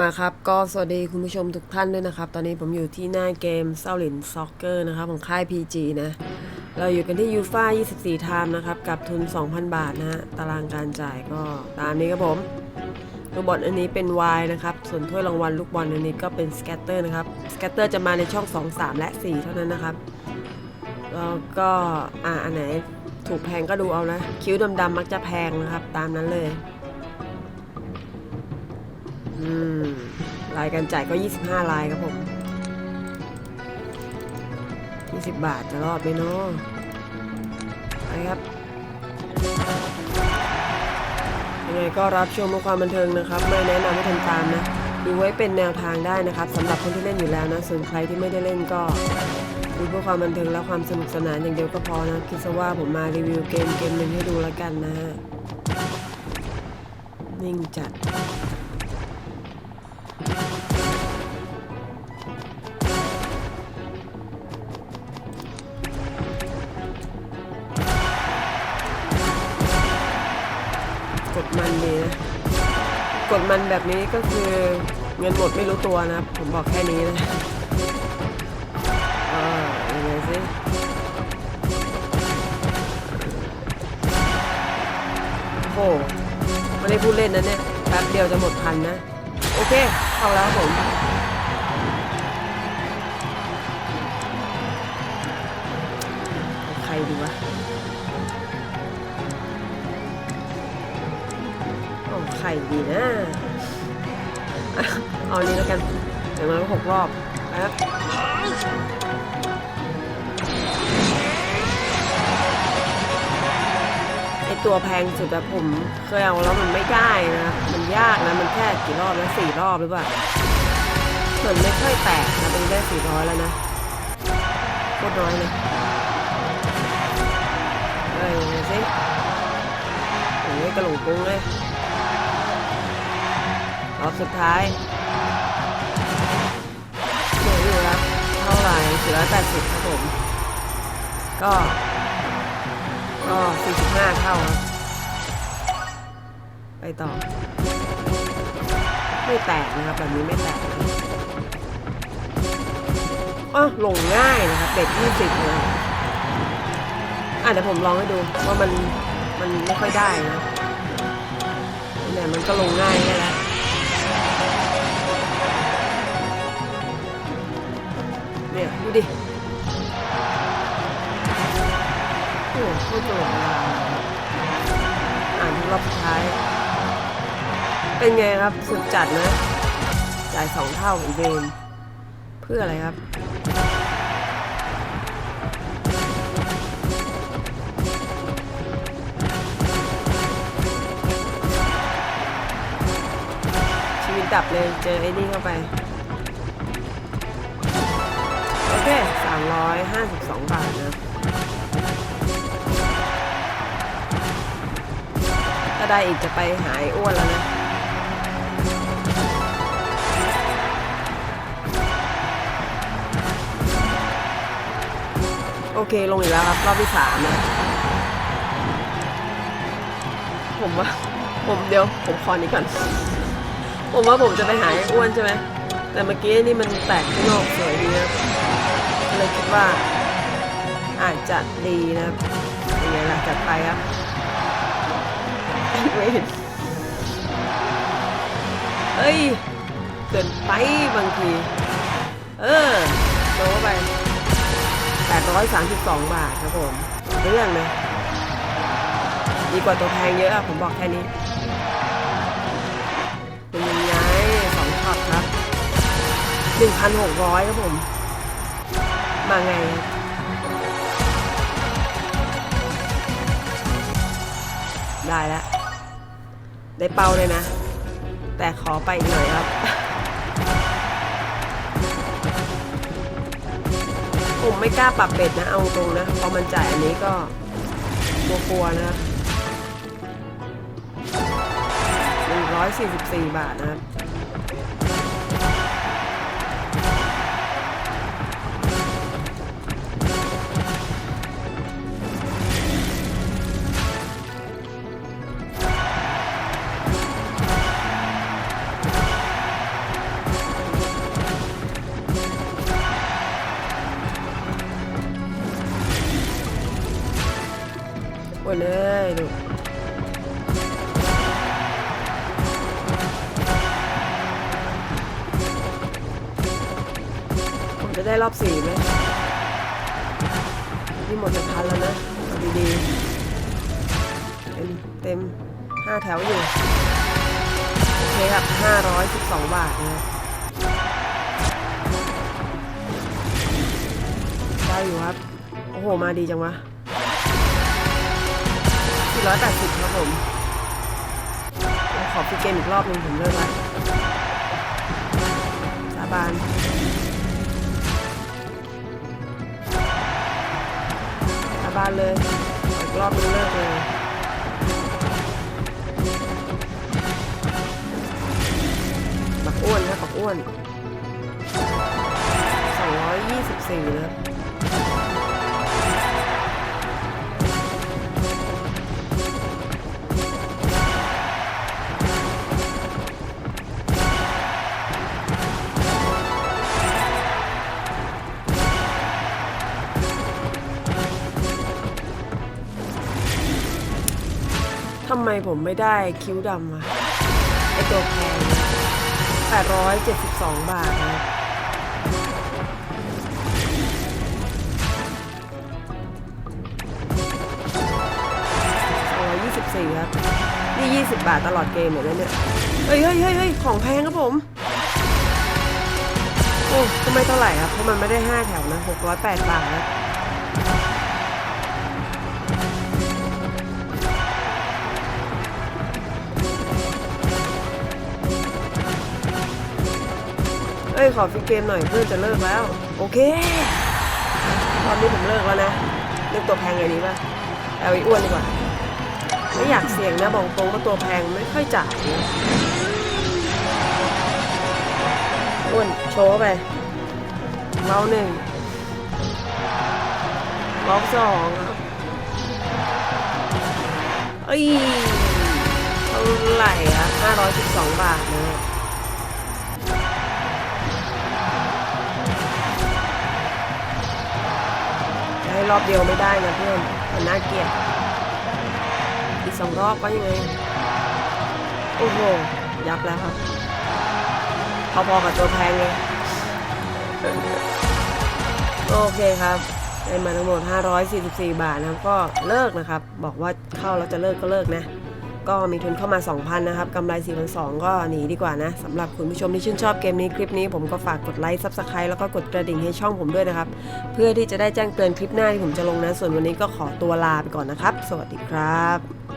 มาครับก็สวัสดีคุณผู้ชมทุกท่านด้วยนะครับ ตอนนี้ผมอยู่ที่หน้าเกมเซาหลินซ็อกเกอร์นะครับของค่าย PG นะ เราอยู่กันที่ยูฟ่า24ไทม์นะครับ กับทุน 2,000 บาทนะฮะตารางการจ่ายก็ตามนี้ครับผมลูกบอลอันนี้เป็น Y นะครับ ส่วนถ้วยรางวัลลูกบอลอันนี้ก็เป็นสแกตเตอร์นะครับสแกตเตอร์จะมาในช่อง 2 3 และ 4 เท่านั้นนะครับ แล้วก็อ่าอันไหนถูกแพงก็ดูเอานะ คิ้วดำๆมักจะแพงนะครับ ตามนั้นเลย รายการจ่ายก็ 25ลายครับผม 20 บาทจะรอดไหมเนาะไปครับยังไงก็รับชมเพื่อความบันเทิงนะครับ ไม่แนะนำให้ทำตามนะ ดูไว้เป็นแนวทางได้นะครับสำหรับคนที่เล่นอยู่แล้วนะ ส่วนใครที่ไม่ได้เล่นก็ดูเพื่อความบันเทิงและความสนุกสนานอย่างเดียวก็พอนะ คิดซะว่าผมมารีวิวเกมเกมหนึ่งให้ดูแล้วกันนะฮะนิ่งจัด กดมันดีนะกดมันแบบนี้ก็คือเงินหมดไม่รู้ตัวนะผมบอกแค่นี้นะเออยังไงสิโอ้โหไม่ได้พูดเล่นนะเนี่ยแป๊บเดียวจะหมดพันนะ โอเคเข้าแล้วครับผมใครดีวะ ไข่ดีนะ เอานี้แล้วกันเดี๋ยวมันก็หกรอบแป๊บไอตัวแพงสุดอะผมเคยเอาแล้วมันไม่ได้นะ มันยากนะ มันแค่กี่รอบนะสี่รอบหรือเปล่าเหมือนไม่ค่อยแตกนะเป็นได้สี่ร้อยแล้วนะโคตรน้อยเลยเอ้ยสิโอ้ยกระหลงกุ้งเลย อบสุดท้ายเหลืออยู่ครับเท่าไหร่สี่ร้อยแปดสิบครับผม ก็ก็สี่สิบห้าเท่าครับ ไปต่อ ไม่แตกนะครับแบบนี้ไม่แตกอ๋อลงง่ายนะครับเบ็ดยี่สิบเลยอะเดี๋ยวผมลองให้ดูว่ามันมันไม่ค่อยได้นะเนี่ยมันก็ลงง่ายได้แล้ว ดิ โอ้โหโคตรตลกเวลาอ่านรอบสุดท้าย เป็นไงครับสุดจัดนะจ่ายสองเท่าเหมือนเดิมเพื่ออะไรครับชีวิตดับเลยเจอไอ้นี่เข้าไป โอเค352บสองบาทนะถ้าได้อีกจะไปหายอ้วนแล้วนะโอเคลงอีกแล้วครับ รอบที่สามนะ ผมว่า ผมเดี๋ยว ผมคอนี้ก่อน ผมว่าผมจะไปหายอ้วนใช่ไหม แต่เมื่อกี้นี่มันแตกข้างนอกสวยดีนะ เลยคิดว่า อาจจะดีนะครับยังไงล่ะจัดไปครับไม่เห็นเอ้ย เกินไปบางที เออโดนเข้าไป 832 บาทครับผมเรื่องนะดีกว่าตัวแพงเยอะอะผมบอกแค่นี้เป็นยังไงสองช็อตครับ 1,600 ครับผม มาไง ได้แล้ว ได้เป้าเลยนะ แต่ขอไปอีกหน่อยครับ ผมไม่กล้าปรับเบ็ดนะ เอาตรงนะ พอมันจ่ายอันนี้ก็กลัวๆนะครับ144 บาทนะครับ อ้วนเอ้ยดูผมจะได้รอบสี่ไหมนี่หมดจะทันแล้วนะดีๆเต็มเต็มห้าแถวอยู่ โอเคครับ512บาทนะได้อยู่ครับ โอ้โห มาดีจังวะ ร้อยแปดสิบครับผมขอพี่เกมอีกรอบหนึ่งผมเริ่มละสาบานสาบานเลยอีกรอบนึงเลิกเลยบักอ้วนนะบักอ้วนสองร้อยยี่สิบสี่เลย ทำไมผมไม่ได้คิ้วดำวะไอตัวแพงเนี่ย872 บาทนะ224ครับนี่ 20 บาทตลอดเกมเลยนะเนี่ย เฮ้ยเฮ้ยเฮ้ยของแพงครับผม โอ้ก็ไมเท่าไหร่ครับ เพราะมันไม่ได้ 5 แถวนะ 608 บาทนะ อ้ยขอฟิกเกมหน่อยเพื่อนจะเลิกแล้ว โอเค ตอนนี้ผมเลิกแล้วนะเลือกตัวแพงเลยดีป่ะเอาไอ้อ้วนดีกว่า ไม่อยากเสี่ยงนะบอกตรงว่าตัวแพงไม่ค่อยจ่ายอ้วนโชว์ไปเมาหนึ่งล็อกสองเอ้ยเท่าไหร่อะ512บาทเนะจะ รอบเดียวไม่ได้นะเพื่อนมันน่าเกลียดอีกสองรอบก็ยังไง โอ้โห ยับแล้วครับพอๆกับตัวแพงเลยโอเคครับได้มาทั้งหมด 544 บาทนะครับ ก็เลิกนะครับ บอกว่าเข้าแล้วจะเลิกก็เลิกนะ ก็มีทุนเข้ามา 2,000 นะครับกำไร4,200 ก็หนีดีกว่านะสำหรับคุณผู้ชมที่ชื่นชอบเกมนี้คลิปนี้ผมก็ฝากกดไลค์ซับสไครต์แล้วก็กดกระดิ่งให้ช่องผมด้วยนะครับ เพื่อที่จะได้แจ้งเตือนคลิปหน้าที่ผมจะลงนะ ส่วนวันนี้ก็ขอตัวลาไปก่อนนะครับ สวัสดีครับ